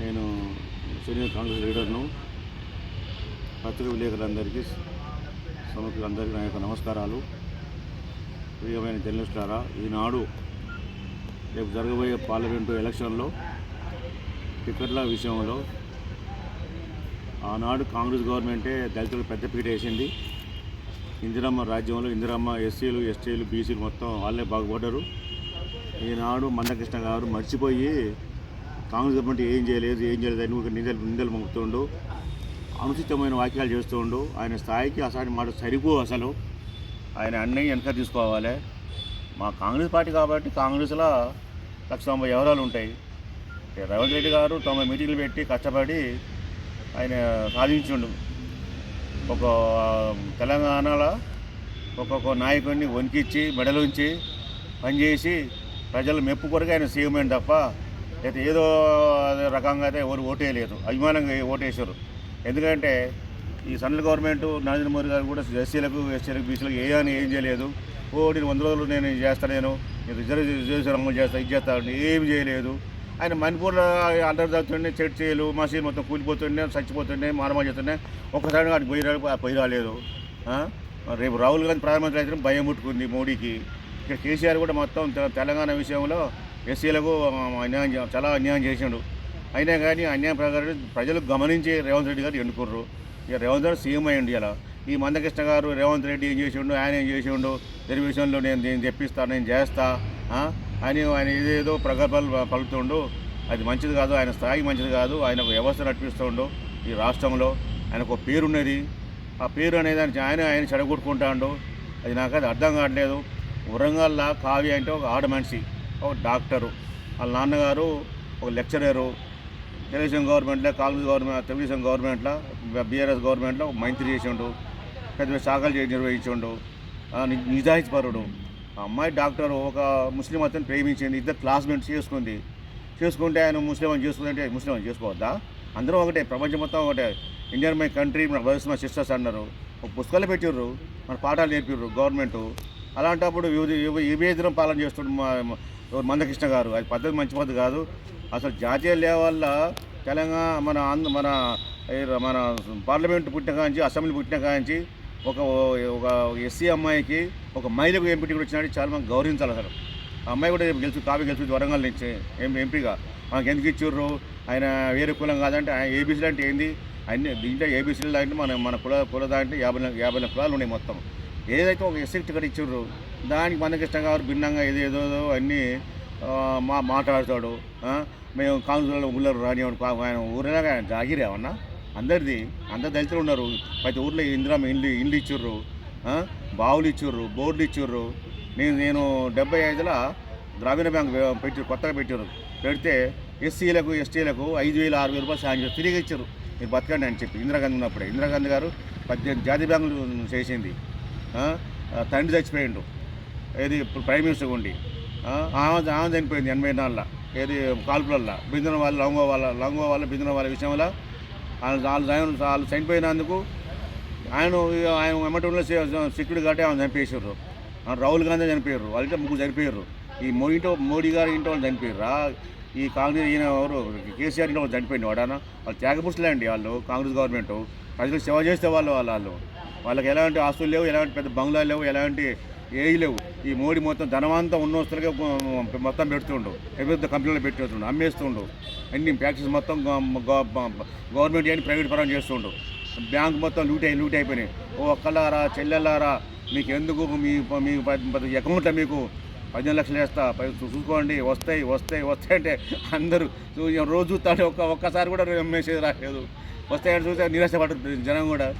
నేను సీనియర్ కాంగ్రెస్ లీడర్ను పత్రిక విలేకరులందరికీ సమగ్రులందరికీ నా యొక్క నమస్కారాలు. ప్రియమైన జర్నలిస్టులారా ఈనాడు రేపు జరగబోయే పార్లమెంటు ఎలక్షన్లో టికెట్ల విషయంలో ఆనాడు కాంగ్రెస్ గవర్నమెంటే దళితులకు పెద్దపీట వేసింది. ఇందిరమ్మ రాజ్యంలో ఇందిరమ్మ ఎస్సీలు ఎస్టీలు బీసీలు మొత్తం వాళ్ళే బాగుపడ్డారు. ఈనాడు మందకృష్ణ గారు మర్చిపోయి కాంగ్రెస్ గవర్నమెంట్ ఏం చేయలేదు ఏం చేయలేదు అని నిందలు నిందలు మోపుతుండు అనుచితమైన వాక్యాలు చేస్తుండు ఆయన స్థాయికి అసలు మాట సరిపో అసలు. ఆయన అన్నీ వెనక తీసుకోవాలి. మా కాంగ్రెస్ పార్టీ కాబట్టి కాంగ్రెస్లో లక్ష తొంభై వివరాలు ఉంటాయి. రేవంత్ రెడ్డి గారు తొంభై మీటింగ్లు పెట్టి కష్టపడి ఆయన సాధించుండు. ఒక తెలంగాణలో ఒక్కొక్క నాయకుడిని వణికిచ్చి మెడలుంచి పనిచేసి ప్రజలు మెప్పు కొరకు ఆయన సీఎం తప్ప అయితే ఏదో రకంగా అయితే ఎవరు ఓటేయలేదు. అభిమానంగా ఓటేశారు. ఎందుకంటే ఈ సెంట్రల్ గవర్నమెంట్ నరేంద్ర మోదీ గారు కూడా ఎస్సీలకు ఎస్సీలకు బీసీలకు ఏ అని ఏం చేయలేదు. ఓ నేను వంద రోజులు నేను చేస్తా చేస్తాను నేను రిజర్వ్ రిజర్వేషన్ అమలు చేస్తా ఇది చేస్తాను ఏమి చేయలేదు. ఆయన మణిపూర్లో అందరు జరుగుతుండే చర్చీలు మసీదు మొత్తం కూలిపోతుండే చచ్చిపోతుండే మానమా చేస్తుండే. ఒక్కసారి అటు పోయి పోయి రాలేదు. రేపు రాహుల్ గాంధీ ప్రధానమంత్రి అయితే భయం పుట్టుకుంది మోడీకి. ఇక కేసీఆర్ కూడా మొత్తం తె- తెలంగాణ విషయంలో ఎస్సీలకు అన్యాయం చే- చాలా అన్యాయం చేసిండు. అయినా కానీ అన్యాయం ప్రకారం ప్రజలు గమనించి రేవంత్ రెడ్డి గారు ఎన్నుకుర్రు. ఇక రేవంత్ రెడ్డి సీఎం అయ్యండి ఇలా. ఈ మందకృష్ణ గారు రేవంత్ రెడ్డి ఏం చేసిండు ఆయన ఏం చేసిండు దీని నేను నేను చెప్పిస్తాను నేను చేస్తా అని ఆయన ఏదేదో ప్రగల్భాలు పలుకుతుండు. అది మంచిది కాదు ఆయన స్థాయి మంచిది కాదు ఆయన ఒక వ్యవస్థ నడిపిస్తుండు ఈ రాష్ట్రంలో. ఆయనకు ఒక పేరున్నది ఆ పేరు అనేది ఆయన ఆయన చెడగొట్టుకుంటాడు. అది నాకు అది అర్థం కావట్లేదు. వరంగల్లో కావ్య అంటే ఒక ఆడ మనిషి. ఒక డాక్టరు. వాళ్ళ నాన్నగారు ఒక లెక్చరరు. తెలుగుదేశం గవర్నమెంట్లో కాంగ్రెస్ గవర్నమెంట్ తెలుగుదేశం గవర్నమెంట్లో బీఆర్ఎస్ గవర్నమెంట్లో మంత్రి చేసిండు. పెద్ద పెద్ద శాఖలు చేసి నిర్వహించిండు. ఆ, నిజాయితీపరుడు. ఆ అమ్మాయి డాక్టర్ ఒక ముస్లిం అతను ప్రేమించింది. ఇద్దరు క్లాస్మేట్స్ చేసుకుంది. చేసుకుంటే ఆయన ముస్లిం అని చేసుకుంటే ముస్లిం అని చేసుకోవద్దా? అందరూ ఒకటే ప్రపంచం మొత్తం ఒకటే. ఇండియన్ మై కంట్రీ మన బ్రదర్స్ మై సిస్టర్స్ అన్నారు. ఒక పుస్తకాలు పెట్టిర్రు. మన పాఠాలు నేర్పిర్రు గవర్నమెంట్. అలాంటప్పుడు విభేదనం పాలన చేస్తున్నాడు మందకృష్ణ గారు. అది పద్ధతి మంచి పద్ధతి కాదు. అసలు జాతీయ లెవెల్ల తెలంగాణ మన ఆంధ్ర మన మన పార్లమెంట్ పుట్టిన కాంచి అసెంబ్లీ పుట్టిన కాంచి ఒక ఒక ఎస్సీ అమ్మాయికి ఒక మహిళకు ఎంపీ కూడా వచ్చినట్టు చాలా మంది గౌరవించాలి అసలు. ఆ అమ్మాయి కూడా రేపు గెలుచు కాపీ గెలుచు వరంగల్ నుంచి ఎంపీగా. మనకి ఎందుకు ఇచ్చిర్రు? ఆయన వేరే కులం కాదంటే ఆయన ఏబీసీలు అంటే ఏంది? అన్ని దీంట్లో ఏబీసీలు అంటే మన మన కుల కుల దాంట్లో యాభై యాభై కులాలు ఉన్నాయి మొత్తం. ఏదైతే ఒక ఎస్సీ టికెట్ ఇచ్చారు దానికి మందకృష్ణ గారు భిన్నంగా ఏదేదో అన్నీ మా మాట్లాడతాడు మేము కాంగ్రెస్ ఊళ్ళో రానివ్వండి ఆయన ఊరిలో ఆయన జాగిరి ఏమన్నా? అందరిది అందరు దళితులు ఉన్నారు. ప్రతి ఊర్లో ఇందిరా ఇండ్లు ఇండ్లు ఇచ్చిర్రు బావులు ఇచ్చిర్రు బోర్డులు ఇచ్చిర్రు. నేను నేను డెబ్బై ఐదులో గ్రామీణ బ్యాంక్ పెట్టి కొత్తగా పెట్టారు పెడితే ఎస్సీలకు ఎస్టీలకు ఐదు వేలు ఆరు వేల రూపాయలు సాయం చేసి తిరిగి ఇచ్చారు మీరు బతకండి అని చెప్పి ఇందిరాగాంధీ ఉన్నప్పుడే. ఇందిరాగాంధీ గారు పద్దెనిమిది జాతీయ బ్యాంకులు చేసింది. తండ్రి చచ్చిపోయిండు. ఏది ఇప్పుడు ప్రైమ్ మినిస్టర్ ఉండి. ఆమె ఆమె చనిపోయింది ఎనభై నాలుగులో ఏది కాల్పులల్లో. బిందున వాళ్ళ లంగో వాళ్ళ లంగో వాళ్ళ బిందున వాళ్ళ విషయంలో వాళ్ళు వాళ్ళు వాళ్ళు చనిపోయినందుకు ఆయన ఆయన ఎమ్మటంలో సెక్యూరిటీ గార్డే ఆమె చంపేసారు రాహుల్ గాంధీ చనిపోయారు. వాళ్ళంటే ముగ్గురు చనిపోయారు. ఈ మో మోడీ గారి ఇంటో వాళ్ళు చనిపోయారు. ఈ కాంగ్రెస్ ఈయన ఎవరు? కేసీఆర్ ఇంట్లో వాళ్ళు చనిపోయింది వాడాన వాళ్ళు త్యాగపురుషులే అండి వాళ్ళు కాంగ్రెస్ గవర్నమెంట్. ప్రజలకు సేవ చేస్తే వాళ్ళు వాళ్ళు వాళ్ళు. వాళ్ళకి ఎలాంటి ఆస్తులు లేవు ఎలాంటి పెద్ద బంగ్లాలు లేవు ఎలాంటి ఏవి లేవు. ఈ మోడీ మొత్తం ధనవంతం ఉన్న వస్తువులకే మొత్తం పెడుతుండు. పెద్ద పెద్ద కంపెనీలు పెట్టేస్తుండు అమ్మేస్తుండు. అన్ని ఫ్యాక్టరీస్ మొత్తం గవర్నమెంట్ అని ప్రైవేట్ పరం చేస్తుండు. బ్యాంక్ మొత్తం లూట్ అయి లూట్ అయిపోయినాయి. ఓ ఒక్కలారా చెల్లెల్లారా మీకు ఎందుకు మీ మీ అకౌంట్లో మీకు పదిహేను లక్షలు వేస్తా? పై- చూసుకోండి వస్తాయి వస్తాయి వస్తాయి అంటే అందరూ రోజు తాడు ఒక్క ఒక్కసారి కూడా మెసేజ్ రాలేదు. వస్తాయని చూస్తే నిరాశపడుతుంది జనం కూడా.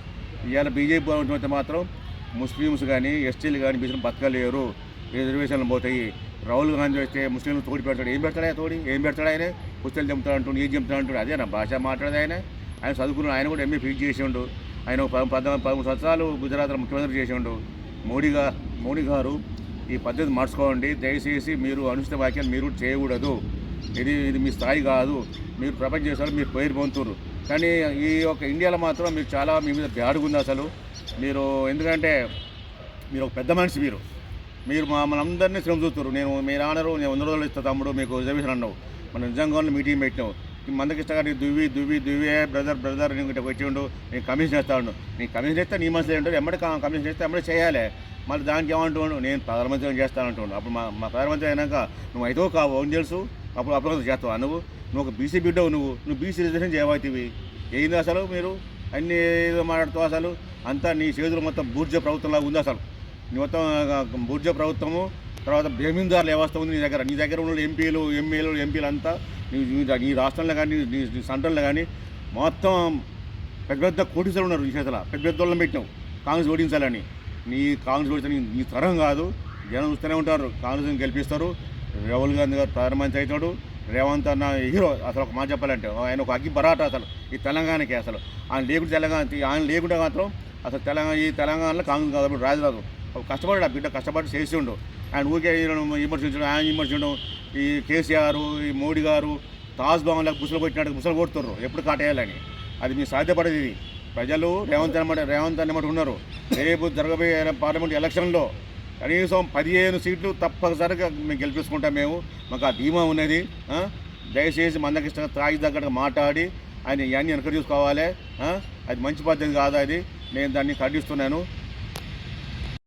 ఇవాళ బీజేపీ ఉన్నటువంటి మాత్రం ముస్లిమ్స్ కానీ ఎస్టీలు కానీ బీసీలు బతకలేరు. రిజర్వేషన్లు పోతాయి. రాహుల్ గాంధీ వస్తే ముస్లింలు తోడి పెడతాడు. ఏం పెడతాడు తోడి? ఏం పెడతాడు ఆయన? పుస్తకాలు చెప్తాడు అంటుండు ఏం చెప్తాడు అంటుండు అదే నా భాష మాట్లాడేది ఆయన. ఆయన చదువుకున్న ఆయన కూడా ఎంఏ ఫీజు చేసిండు. ఆయన ఒక పద- పద్నాలుగు పదమూడు సంవత్సరాలు గుజరాత్లో ముఖ్యమంత్రి చేసిండు. మోడీ గారు మోడీ గారు ఈ పద్ధతి మార్చుకోండి. దయచేసి మీరు అనుచిత వ్యాఖ్యలు మీరు చేయకూడదు. ఇది ఇది మీ స్థాయి కాదు. మీరు ప్రపంచ దేశాలు మీరు పేరు పొందుతున్నారు కానీ ఈ యొక్క ఇండియాలో మాత్రం మీరు చాలా మీ మీద బ్యాడుగుంది అసలు. మీరు ఎందుకంటే మీరు ఒక పెద్ద మనిషి మీరు. మీరు మా అందరినీ శ్రమ చూస్తారు నేను మీరు ఆనరు నేను వంద రోజులు ఇస్తా తమ్ముడు మీకు రిజర్వేషన్ అన్నావు. మనం నిజంగా మీటింగ్ పెట్టినావు. మందకి మందకృష్ణ నీ దువ్వి దువ్వి దువ్వే బ్రదర్ బ్రదర్ నేను ఇట్లా పెట్టిండు నేను కమిషన్ చేస్తాడు నీ కమిషన్ చేస్తే నీ మనసులో ఏంటో ఎమ్మడి కమిషన్ చేస్తే ఎమ్మడి చేయాలి. మళ్ళీ దానికి ఏమంటుండు? నేను ప్రధానమంత్రి చేస్తానంటుండు. అప్పుడు మా మా ప్రధానమంత్రి అయినాక నువ్వు అయితే కావు ఏం తెలుసు. అప్పుడు అప్పుడు చేస్తావు నువ్వు? నువ్వు ఒక బీసీ బిడ్డవు నువ్వు. నువ్వు బీసీ రిజర్వేషన్ చేయబోతుంది ఏంది అసలు మీరు? అన్ని ఏదో మాట్లాడుతావు అసలు? అంతా నీ చేతులు మొత్తం బూర్జ ప్రభుత్వంలా ఉంది అసలు. నీ మొత్తం బూర్జ ప్రభుత్వము తర్వాత జమీందారుల వ్యవస్థ ఉంది నీ దగ్గర. నీ దగ్గర ఉన్న ఎంపీలు ఎమ్మెల్యేలు ఎంపీలు అంతా నీ నీ- రాష్ట్రంలో కానీ నీ నీ సెంట్రల్లో కానీ మొత్తం పెద్ద పెద్ద కోటీసులు ఉన్నారు నీ చేతుల. పెద్ద పెద్ద వాళ్ళని పెట్టినావు. కాంగ్రెస్ ఓడించాలని. నీ కాంగ్రెస్ ఓడించాలని నీ తరం కాదు. జనం చూస్తూనే ఉంటారు. కాంగ్రెస్ గెలిపిస్తారు. రాహుల్ గాంధీ గారు ప్రధానమంత్రి అవుతాడు రేవంత్ అన్న హీరో అసలు ఒక మాట చెప్పాలంటే ఆయన ఒక అగ్గి బరాట అసలు ఈ తెలంగాణకి అసలు. ఆయన లేకుండా తెలంగాణ ఆయన లేకుండా మాత్రం అసలు తెలంగాణ ఈ తెలంగాణలో కాంగ్రెస్ కాదు రాజు రాదు కష్టపడి ఆ బిడ్డ కష్టపడి చేసిండు. ఆయన ఊరికే విమర్శించడం ఆయన విమర్శించడం ఈ కేసీఆర్ ఈ మోడీ గారు తాజ్ భవన్లకు ముసలు కొట్టినట్టు ముసలు కొడుతున్నారు ఎప్పుడు కాటేయాలని. అది మీకు సాధ్యపడేది ప్రజలు రేవంత్ అనమాట రేవంత్ అన్నమాట ఉన్నారు. రేపు జరగబోయే పార్లమెంట్ ఎలక్షన్లో కనీసం పదిహేను సీట్లు తప్పనిసరిగా మేము గెలిపించుకుంటాం మేము. మాకు ఆ ధీమా ఉన్నది. దయచేసి మందకిష్టంగా త్రాగి తగ్గట్టుగా మాట్లాడి ఆయన ఇవన్నీ వెనక చూసుకోవాలి. అది మంచి పద్ధతి కాదు అది. నేను దాన్ని ఖండిస్తున్నాను.